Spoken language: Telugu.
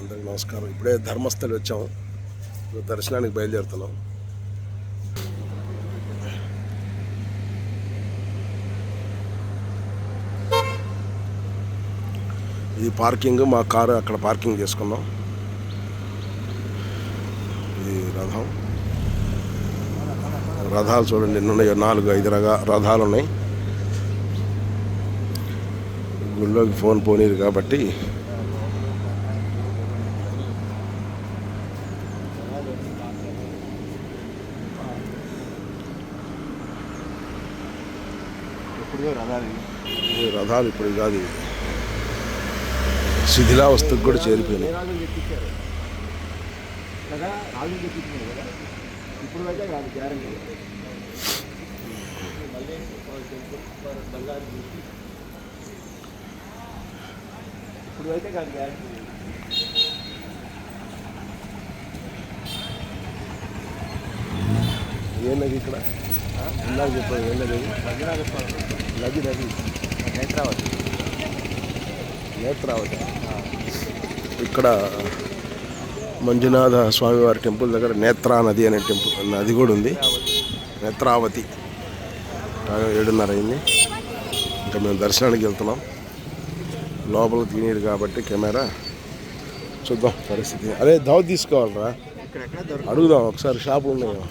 అందరికి నమస్కారం. ఇప్పుడే ధర్మస్థలి వచ్చాము ఇప్పుడు దర్శనానికి బయలుదేరుతున్నాం. ఇది పార్కింగ్. మా కారు అక్కడ పార్కింగ్ చేసుకున్నాం. ఇది రథం. రథాలు చూడండి ఎన్నున్నాయో నాలుగు ఐదు రగా రథాలు ఉన్నాయి. గుళ్ళోకి ఫోన్ పోనీరు కాబట్టి ఎప్పుడుదో రథాలు. రథాలు ఇప్పుడు కాదు. శిథిలావస్థకు కూడా చేరిపోయినాయి. ఇప్పుడు అయితే కాదు గ్యారంటీ. ఇప్పుడు అయితే కాదు గ్యారంటీ ఏ నది ఇక్కడ? ఇందాక చెప్పాను ఏ నది అది? నది నేత్రావతి. నేత్రావతి ఇక్కడ మంజునాథ స్వామివారి టెంపుల్ దగ్గర నేత్రా నది అనే టెంపుల్ నది కూడా ఉంది. నేత్రావతి. ఏడున్నర అయింది. ఇంకా మేము దర్శనానికి వెళ్తున్నాం. లోపల తినేది కాబట్టి కెమెరా. చూద్దాం పరిస్థితి. అదే దావ తీసుకోవాలరా. అడుగుదాం ఒకసారి షాపు ఉన్నాయో.